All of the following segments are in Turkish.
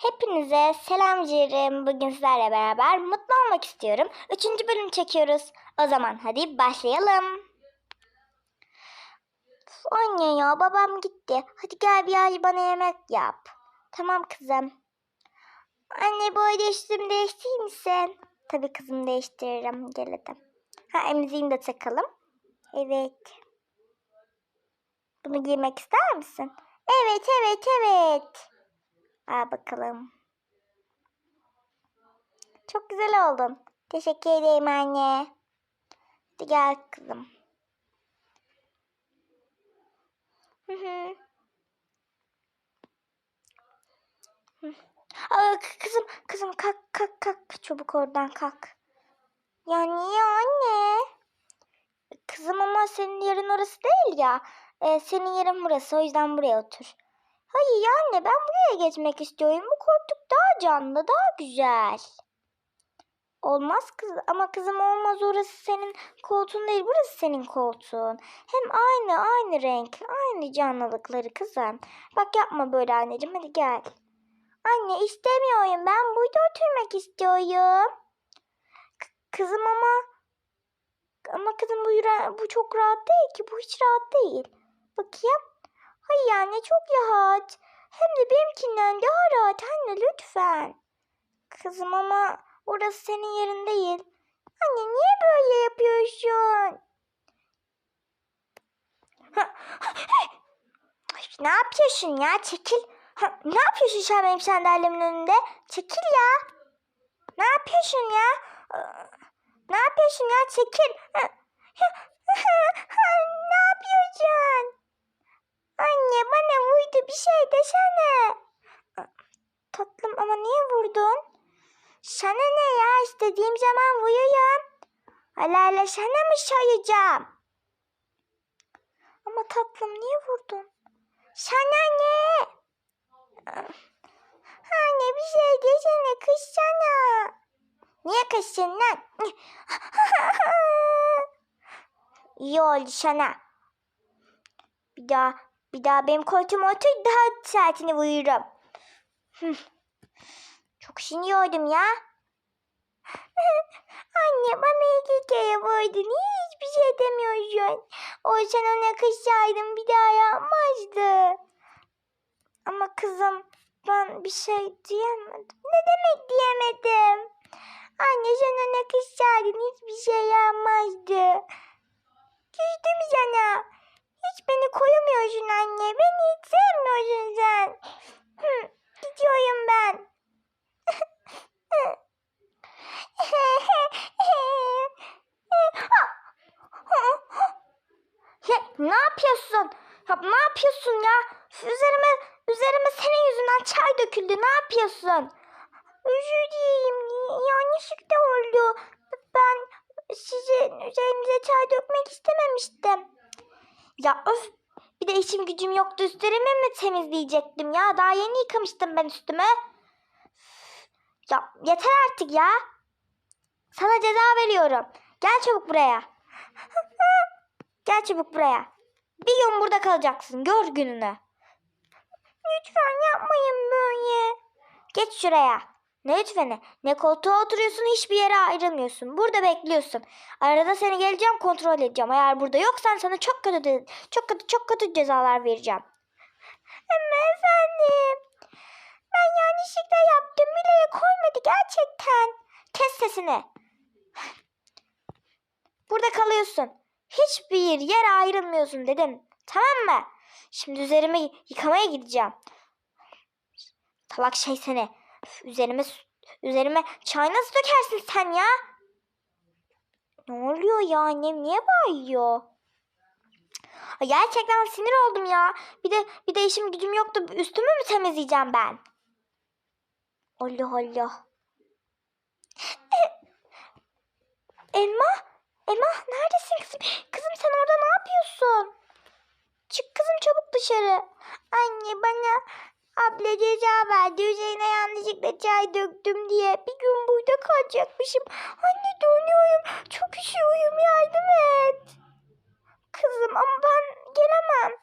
Hepinize selam ciğerim. Bugün sizlerle beraber mutlu olmak istiyorum. Üçüncü bölüm çekiyoruz. O zaman hadi başlayalım. Üf, Anne ya babam gitti. Hadi gel bir ay bana yemek yap. Tamam kızım. Anne arada üstümü değiştirir misin? Tabii kızım değiştiririm. Gel hadi. Ha emziğini de takalım. Evet. Bunu giymek ister misin? Evet evet evet. Al bakalım. Çok güzel oldun. Teşekkür ederim anne. Hadi gel kızım. Hı hı. Aa, kızım, kızım kalk kalk kalk çabuk oradan kalk. Ya niye anne? Kızım ama senin yerin orası değil ya. Ee, senin yerin burası o yüzden buraya otur. Hayır anne ben buraya geçmek istiyorum. Bu koltuk daha canlı, daha güzel. Olmaz kız ama kızım olmaz orası senin koltuğun değil burası senin koltuğun. Hem aynı aynı renk aynı canlılıkları kızım. Bak yapma böyle anneciğim hadi gel. Anne istemiyorum ben burada oturmak istiyorum. K- kızım ama ama kızım bu, bu çok rahat değil ki bu hiç rahat değil. Bakayım. Hayır anne çok rahat. Hem de benimkinden daha rahat anne lütfen. Kızım ama orası senin yerin değil. Anne niye böyle yapıyorsun? Ay, ne yapıyorsun ya? Çekil. Ne yapıyorsun sen benim sandalyemin önünde? Çekil ya. Ne yapıyorsun ya? Ne yapıyorsun ya? Çekil. Ne yapıyorsun? Anne bana vurdu bir şey desene. Tatlım ama niye vurdun? Sana ne ya istediğim zaman vuruyorum. Hala hala sana mı sayacağım? Ama tatlım niye vurdun? Sana ne? Anne bir şey desene kızsana. Niye kızsın lan? İyi oldu sana. Bir daha bir daha benim koltuğuma otur daha saatini vururum. Hıh. Çok sinirliyordum ya. Anne bana iki kere vurdu. Niye hiçbir şey demiyorsun? O sen ona kızsaydın bir daha yapmazdı. Ama kızım ben bir şey diyemedim. Ne demek diyemedim? Anne sen ona kızsaydın hiçbir şey yapmazdı. Küstüm sana. Hiç beni koyamıyorsun anne. Beni hiç sevmiyorsun sen. Gidiyorum ben. ya, ne yapıyorsun? Ya, ne yapıyorsun ya? Üzerime, üzerime senin yüzünden çay döküldü. Ne yapıyorsun? Özür dileyim. Yanlışlıkla oldu. Ben sizin üzerinize çay dökmek istememiştim. Ya öf bir de işim gücüm yoktu üstlerimi mi temizleyecektim ya? Daha yeni yıkamıştım ben üstümü. Ya yeter artık ya. Sana ceza veriyorum. Gel çabuk buraya. Gel çabuk buraya. Bir gün burada kalacaksın. Gör gününü. Lütfen yapmayın böyle. Geç şuraya. Ne lütfeni? Ne koltuğa oturuyorsun hiçbir yere ayrılmıyorsun. Burada bekliyorsun. Arada seni geleceğim kontrol edeceğim. Eğer burada yoksan sana çok kötü çok kötü çok kötü cezalar vereceğim. Ama efendim. Ben yanlışlıkla yaptım. Bilerek koymadı gerçekten. Kes sesini. Burada kalıyorsun. Hiçbir yere ayrılmıyorsun dedim. Tamam mı? Şimdi üzerimi yıkamaya gideceğim. Talak şey seni. Üzerime üzerime çay nasıl dökersin sen ya? Ne oluyor ya annem niye bağırıyor? Ay, Gerçekten sinir oldum ya. Bir de bir de işim gücüm yoktu. Üstümü mü temizleyeceğim ben? Allah Allah. Elma? Elma neredesin kızım? Kızım sen orada ne yapıyorsun? Çık kızım çabuk dışarı. Anne bana abla ceza verdi. Üzerine yanlışlıkla çay döktüm diye. Bir gün burada kalacakmışım. Anne donuyorum. Çok üşüyorum yardım et. Kızım ama ben gelemem.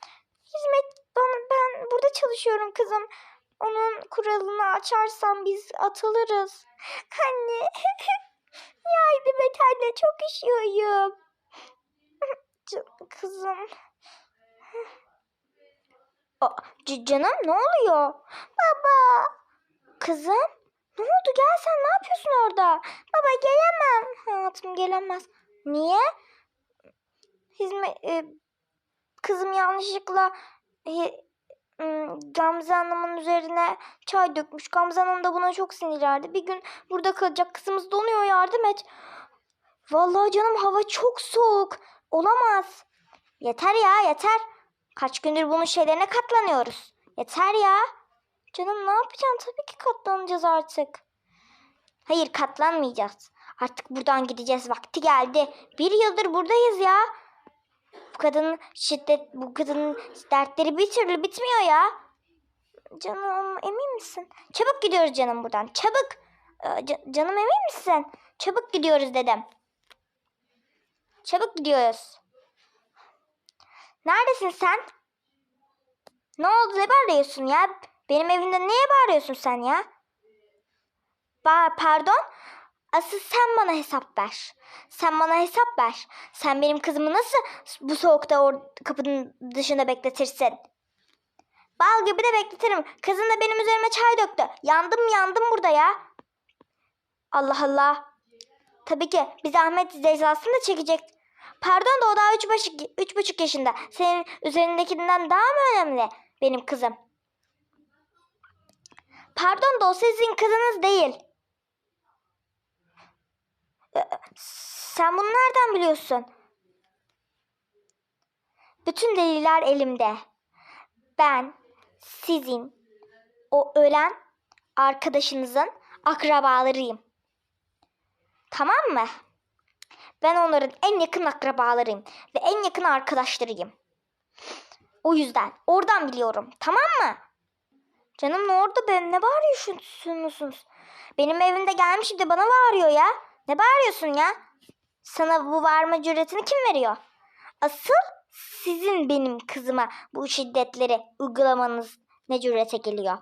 Hizmet bana ben burada çalışıyorum kızım. Onun kuralını açarsam biz atılırız. Anne. Yardım et anne çok üşüyorum. Kızım. Aa, canım ne oluyor? Baba. Kızım. Ne oldu gel sen ne yapıyorsun orada? Baba gelemem. Hayatım gelemez. Niye? Hizmet e, kızım yanlışlıkla e, Gamze Hanım'ın üzerine çay dökmüş. Gamze Hanım da buna çok sinirlendi. Bir gün burada kalacak kızımız donuyor yardım et. Vallahi canım hava çok soğuk. Olamaz. Yeter ya yeter. Kaç gündür bunun şeylerine katlanıyoruz. Yeter ya. Canım ne yapacağım? Tabii ki katlanacağız artık. Hayır katlanmayacağız. Artık buradan gideceğiz. Vakti geldi. Bir yıldır buradayız ya. Bu kadının şiddet, bu kadının dertleri bir türlü bitmiyor ya. Canım emin misin? Çabuk gidiyoruz canım buradan. Çabuk. Ee, ca- canım emin misin? Çabuk gidiyoruz dedim. Çabuk gidiyoruz. Neredesin sen? Ne oldu ne bağırıyorsun ya? Benim evimde niye bağırıyorsun sen ya? Ba pardon? Asıl sen bana hesap ver. Sen bana hesap ver. Sen benim kızımı nasıl bu soğukta or- kapının dışında bekletirsin? Bal gibi de bekletirim. Kızın da benim üzerime çay döktü. Yandım yandım burada ya. Allah Allah. Tabii ki bir zahmet cezasını da çekecek. Pardon da o daha üç buçuk, üç buçuk yaşında. Senin üzerindekinden daha mı önemli benim kızım? Pardon da o sizin kızınız değil. Ee, Sen bunu nereden biliyorsun? Bütün deliller elimde. Ben sizin o ölen arkadaşınızın akrabalarıyım. Tamam mı? Ben onların en yakın akrabalarıyım ve en yakın arkadaşlarıyım. O yüzden oradan biliyorum. Tamam mı? Canım ne oldu ben ne bağırıyorsunuz? Benim evimde gelmiş de bana bağırıyor ya. Ne bağırıyorsun ya? Sana bu bağırma cüretini kim veriyor? Asıl sizin benim kızıma bu şiddetleri uygulamanız ne cürete geliyor?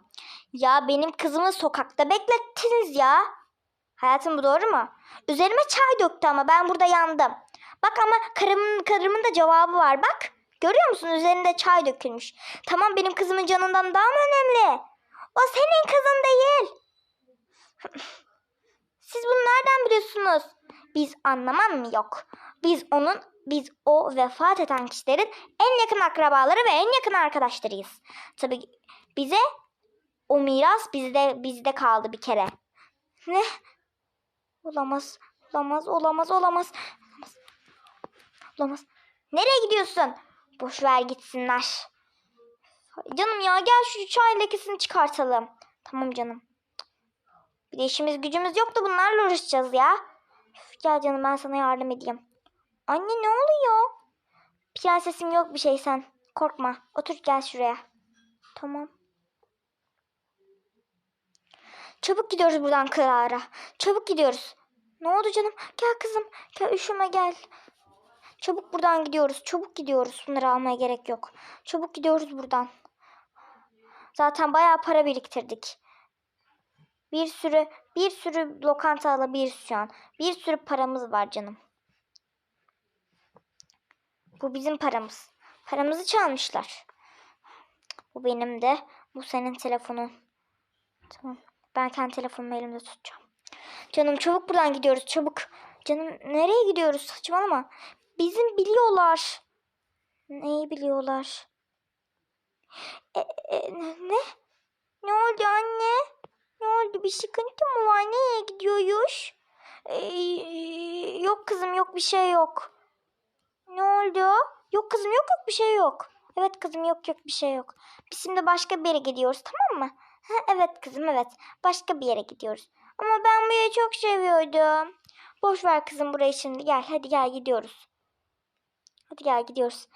Ya benim kızımı sokakta beklettiniz ya. Hayatım bu doğru mu? Üzerime çay döktü ama ben burada yandım. Bak ama karımın, karımın da cevabı var bak. Görüyor musun üzerinde çay dökülmüş. Tamam benim kızımın canından daha mı önemli? O senin kızın değil. Siz bunu nereden biliyorsunuz? Biz anlamam mı yok. Biz onun, biz o vefat eden kişilerin en yakın akrabaları ve en yakın arkadaşlarıyız. Tabii bize o miras bizde bizde kaldı bir kere. Ne? Olamaz, olamaz, olamaz, olamaz. Olamaz. Olamaz. Nereye gidiyorsun? Boş ver gitsinler. Canım ya gel şu çay lekesini çıkartalım. Tamam canım. Bir de işimiz gücümüz yok da bunlarla uğraşacağız ya. Üf, gel canım ben sana yardım edeyim. Anne ne oluyor? Prensesim yok bir şey sen. Korkma. Otur gel şuraya. Tamam. Çabuk gidiyoruz buradan Clara. Çabuk gidiyoruz. Ne oldu canım? Gel kızım. Gel üşüme gel. Çabuk buradan gidiyoruz. Çabuk gidiyoruz. Bunları almaya gerek yok. Çabuk gidiyoruz buradan. Zaten bayağı para biriktirdik. Bir sürü bir sürü lokanta alabiliriz şu an. Bir sürü paramız var canım. Bu bizim paramız. Paramızı çalmışlar. Bu benim de. Bu senin telefonun. Tamam. Ben kendi telefonumu elimde tutacağım. Canım çabuk buradan gidiyoruz çabuk. Canım nereye gidiyoruz saçmalama. Bizim biliyorlar. Neyi biliyorlar? E, e, ne? Ne oldu anne? Ne oldu bir sıkıntı mı var? Nereye gidiyoruz? E, yok kızım yok bir şey yok. Ne oldu? Yok kızım yok yok bir şey yok. Evet kızım yok yok bir şey yok. Biz şimdi başka bir yere gidiyoruz tamam mı? Evet kızım evet. Başka bir yere gidiyoruz. Ama ben bu yeri çok seviyordum. Boş ver kızım burayı şimdi gel. Hadi gel gidiyoruz. Hadi gel gidiyoruz.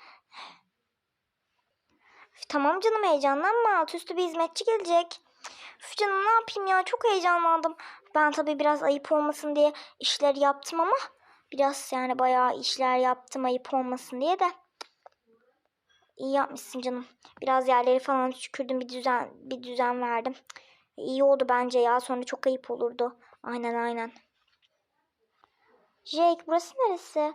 Üf, tamam canım heyecanlanma. Alt üstü bir hizmetçi gelecek. Üf canım ne yapayım ya çok heyecanlandım. Ben tabii biraz ayıp olmasın diye işler yaptım ama biraz yani bayağı işler yaptım ayıp olmasın diye de. İyi yapmışsın canım. Biraz yerleri falan tükürdüm bir düzen bir düzen verdim. İyi oldu bence ya sonra çok ayıp olurdu. Aynen aynen. Jake burası neresi?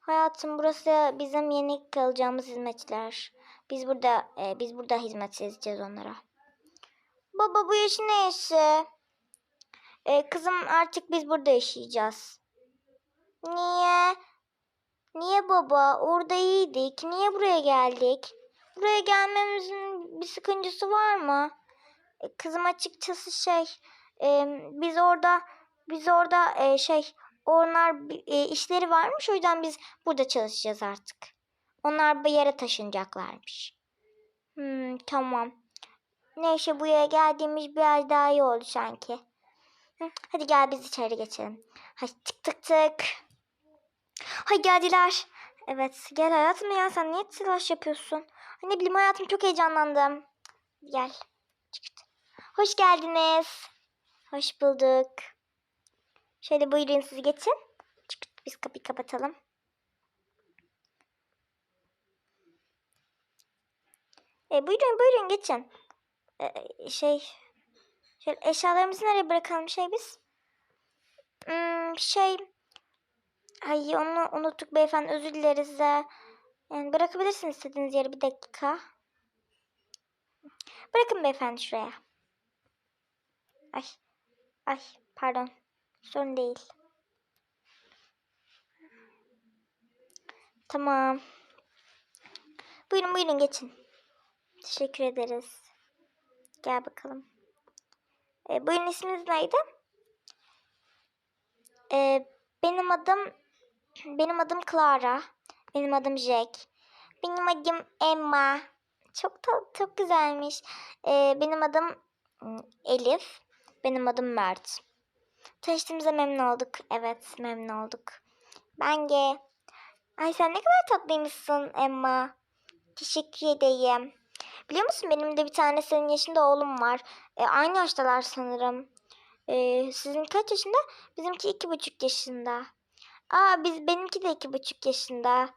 Hayatım burası bizim yeni kalacağımız hizmetçiler. Biz burada e, biz burada hizmet edeceğiz onlara. Baba bu yaşı ne yaşı? E, kızım artık biz burada yaşayacağız. Niye? Niye baba? Orada iyiydik. Niye buraya geldik? Buraya gelmemizin bir sıkıncası var mı? E, Kızım açıkçası şey, e, biz orada biz orada e, şey, onlar e, işleri varmış o yüzden biz burada çalışacağız artık. Onlar bir yere taşınacaklarmış. Hmm, tamam. Neyse buraya geldiğimiz biraz daha iyi oldu sanki. Hadi gel biz içeri geçelim. Hadi tık tık tık. Hay geldiler. Evet gel hayatım ya sen niye telaş yapıyorsun? Ne bileyim hayatım çok heyecanlandım. Gel. Hoş geldiniz. Hoş bulduk. Şöyle buyurun siz geçin. Biz kapıyı kapatalım. E, buyurun buyurun geçin. E, şey şöyle eşyalarımızı nereye bırakalım şey biz? Hmm, şey Ay onu unuttuk beyefendi özür dileriz. Yani bırakabilirsiniz istediğiniz yere bir dakika. Bırakın beyefendi şuraya. Ay. Ay pardon. Sorun değil. Tamam. Buyurun buyurun geçin. Teşekkür ederiz. Gel bakalım. E, buyurun isminiz neydi? E, benim adım benim adım Clara. Benim adım Jack. Benim adım Emma. Çok tatlı, çok güzelmiş. Ee, benim adım ım, Elif. Benim adım Mert. Tanıştığımıza memnun olduk. Evet, memnun olduk. Ben de. Ay sen ne kadar tatlıymışsın Emma. Teşekkür edeyim. Biliyor musun benim de bir tane senin yaşında oğlum var. Ee, aynı yaştalar sanırım. Ee, sizin kaç yaşında? Bizimki iki buçuk yaşında. Aa biz benimki de iki buçuk yaşında.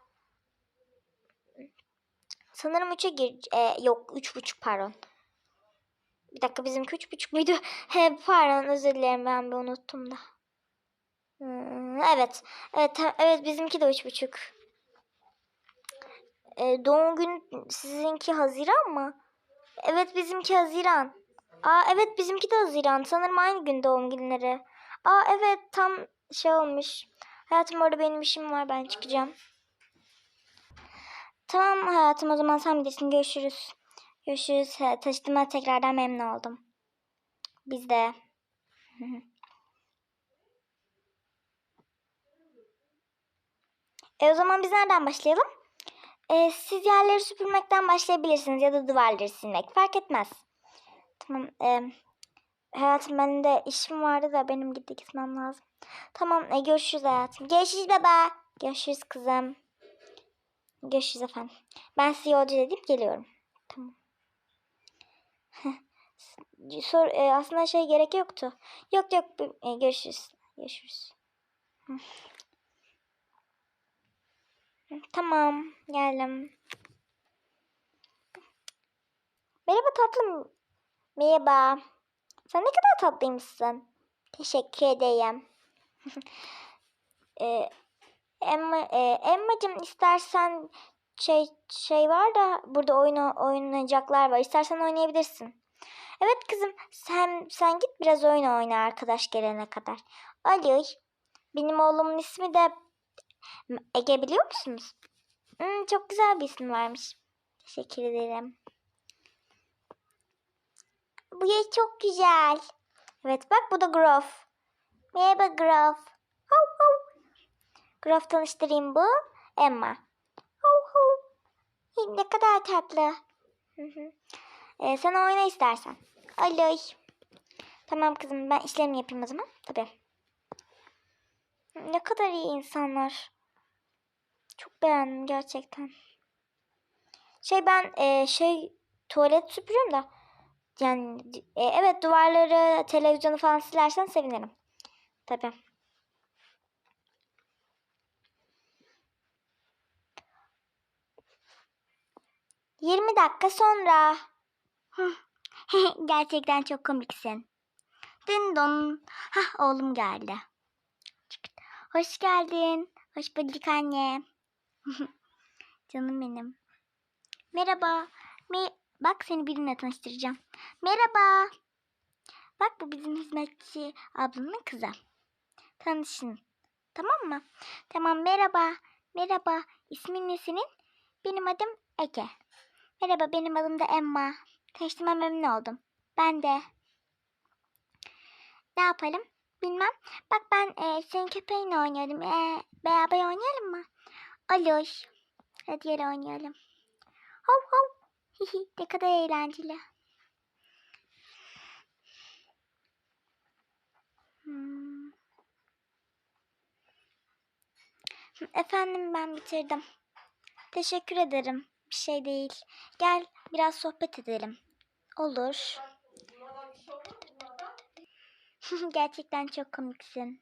Sanırım üçe gir... e, yok üç buçuk pardon. Bir dakika bizimki üç buçuk muydu? He pardon özür dilerim ben bir unuttum da. Hmm, evet. Evet, evet bizimki de üç buçuk. E, doğum gün sizinki Haziran mı? Evet bizimki Haziran. Aa evet bizimki de Haziran. Sanırım aynı gün doğum günleri. Aa evet tam şey olmuş. Hayatım orada benim işim var ben çıkacağım. Tamam hayatım o zaman sen bilirsin görüşürüz. Görüşürüz. He, Tanıştığıma tekrardan memnun oldum. Biz de. E o zaman biz nereden başlayalım? E, siz yerleri süpürmekten başlayabilirsiniz ya da duvarları silmek fark etmez. Tamam. E, hayatım benim de işim vardı da benim gidip gitmem lazım. Tamam e, görüşürüz hayatım. Görüşürüz baba. Görüşürüz kızım. Görüşürüz efendim. Ben size yolcu edip geliyorum. Tamam. Sor, e, aslında şey gerek yoktu. Yok yok e, görüşürüz. Görüşürüz. Tamam geldim. Merhaba tatlım. Merhaba. Sen ne kadar tatlıymışsın. Teşekkür ederim. e, Emma, e, Emma'cığım istersen şey şey var da burada oyun oynayacaklar var. İstersen oynayabilirsin. Evet kızım sen sen git biraz oyun oyna arkadaş gelene kadar. Olur. Benim oğlumun ismi de Ege biliyor musunuz? Hmm, çok güzel bir isim varmış. Teşekkür ederim. Bu yer çok güzel. Evet bak bu da Grove. Merhaba Grove. Hav hav. Grove tanıştırayım bu. Emma. Hav hav. Ne kadar tatlı. Ee, sen oyna istersen. Olur. Tamam kızım ben işlerimi yapayım o zaman. Tabii. Ne kadar iyi insanlar. Çok beğendim gerçekten. Şey ben e, şey tuvalet süpürüyorum da yani e, evet duvarları, televizyonu falan silersen sevinirim. Tabii. 20 dakika sonra. Gerçekten çok komiksin. Din don. Hah oğlum geldi. Hoş geldin. Hoş bulduk anne. Canım benim. Merhaba. Me Bak seni birine tanıştıracağım. Merhaba. Bak bu bizim hizmetçi ablanın kızı. Tanışın. Tamam mı? Tamam merhaba. Merhaba. İsmin ne senin? Benim adım Ege. Merhaba benim adım da Emma. Tanıştığıma memnun oldum. Ben de. Ne yapalım? Bilmem. Bak ben e, senin köpeğinle oynuyorum. E, beraber oynayalım mı? Olur. Hadi gel oynayalım. Hav hav. Ne kadar eğlenceli. Hmm. Efendim ben bitirdim. Teşekkür ederim. Bir şey değil. Gel biraz sohbet edelim. Olur. Gerçekten çok komiksin.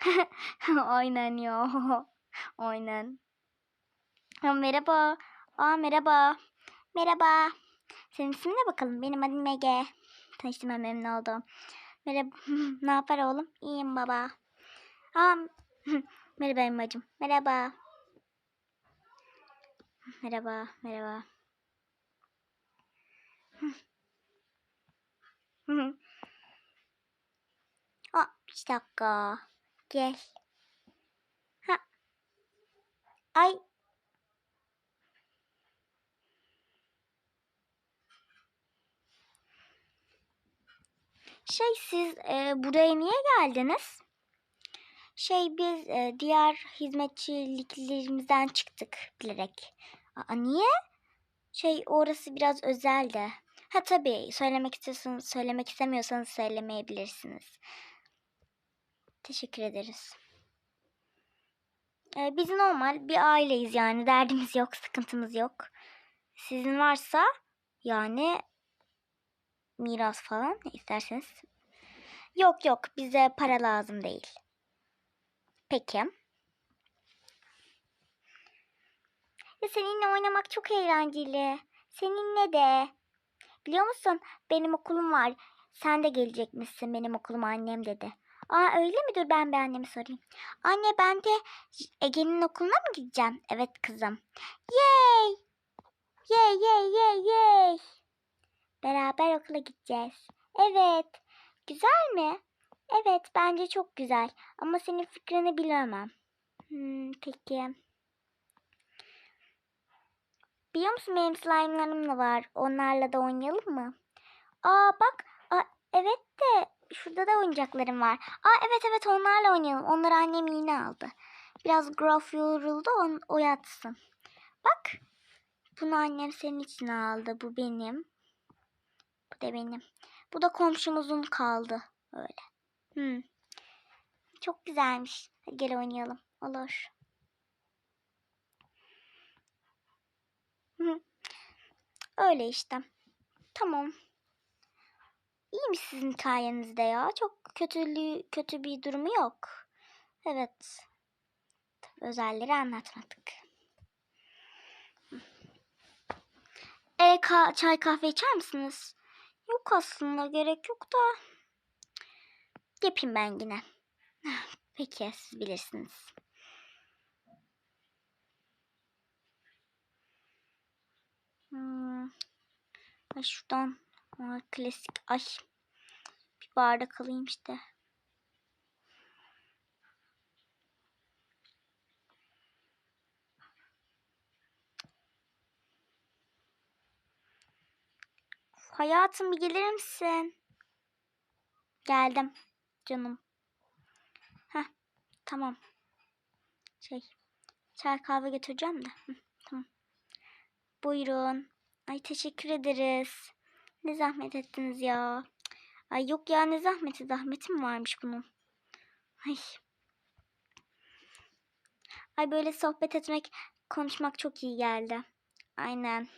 Aynen ya. Aynen. Ha, merhaba. Aa merhaba. Merhaba. Senin ismin ne bakalım? Benim adım Ege. Tanıştığıma memnun oldum. Merhaba. ne yapar oğlum? İyiyim baba. Aa, merhaba Emmacığım. Merhaba. Merhaba. Merhaba. Aa, bir dakika. Gel. Ha. Ay. Şey siz e, buraya niye geldiniz? Şey biz e, diğer hizmetçiliklerimizden çıktık bilerek. Aa, niye? Şey orası biraz özel de. Ha tabii söylemek istiyorsanız söylemek istemiyorsanız söylemeyebilirsiniz. Teşekkür ederiz. Ee, biz normal bir aileyiz yani derdimiz yok, sıkıntımız yok. Sizin varsa yani miras falan isterseniz. Yok yok bize para lazım değil. Peki. Ya seninle oynamak çok eğlenceli. Seninle de. Biliyor musun benim okulum var. Sen de gelecek misin benim okuluma annem dedi. Aa öyle mi? Dur ben bir annemi sorayım. Anne ben de Ege'nin okuluna mı gideceğim? Evet kızım. Yay! Yay yay yay yay! Beraber okula gideceğiz. Evet. Güzel mi? Evet bence çok güzel. Ama senin fikrini bilemem. Hmm, peki. Biliyor musun benim slime'larım da var. Onlarla da oynayalım mı? Aa bak. Aa, evet de şurada da oyuncaklarım var. Aa evet evet onlarla oynayalım. Onları annem yine aldı. Biraz graf yoruldu on, o yatsın. Bak. Bunu annem senin için aldı. Bu benim. Da benim. Bu da komşumuzun kaldı. Öyle. Hmm. Çok güzelmiş. Hadi gel oynayalım. Olur. Öyle işte. Tamam. İyiymiş sizin hikayenizde ya. Çok kötülüğü, kötü bir durumu yok. Evet. Tabii özelleri anlatmadık. E, ka çay kahve içer misiniz? Yok aslında gerek yok da. Yapayım ben yine. Peki siz bilirsiniz. Hmm. Ay şuradan klasik ay bir bardak alayım işte. Hayatım bir gelir misin? Geldim canım. Heh tamam. Şey çay kahve getireceğim de. Tamam. Buyurun. Ay teşekkür ederiz. Ne zahmet ettiniz ya. Ay yok ya ne zahmeti zahmeti mi varmış bunun? Ay. Ay böyle sohbet etmek, konuşmak çok iyi geldi. Aynen.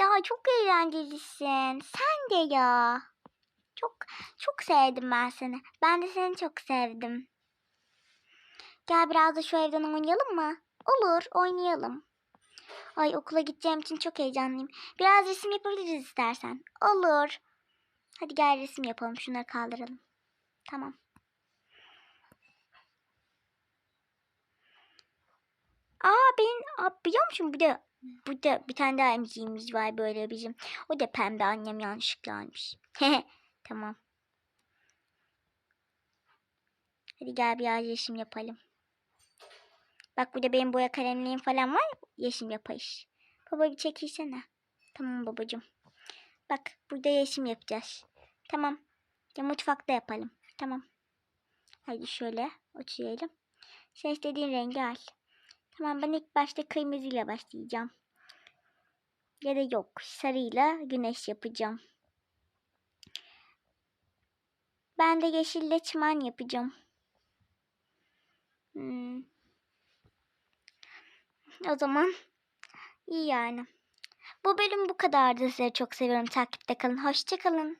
Ya çok eğlencelisin. Sen de ya. Çok çok sevdim ben seni. Ben de seni çok sevdim. Gel biraz da şu evden oynayalım mı? Olur, oynayalım. Ay okula gideceğim için çok heyecanlıyım. Biraz resim yapabiliriz istersen. Olur. Hadi gel resim yapalım. Şunları kaldıralım. Tamam. Aa ben aa, biliyor musun bir de bu da bir tane daha emziğimiz var böyle bizim. O da pembe annem yanlışlıkla almış. tamam. Hadi gel biraz resim yapalım. Bak burada benim boya kalemliğim falan var. Resim yapayız. Baba bir çekilsene. Tamam babacığım. Bak burada resim yapacağız. Tamam. Ya mutfakta yapalım. Tamam. Hadi şöyle oturalım. Sen istediğin rengi al. Tamam ben ilk başta kırmızıyla başlayacağım. Ya da yok sarıyla güneş yapacağım. Ben de yeşille çimen yapacağım. Hmm. O zaman iyi yani. Bu bölüm bu kadardı. Sizi çok seviyorum. Takipte kalın. Hoşça kalın.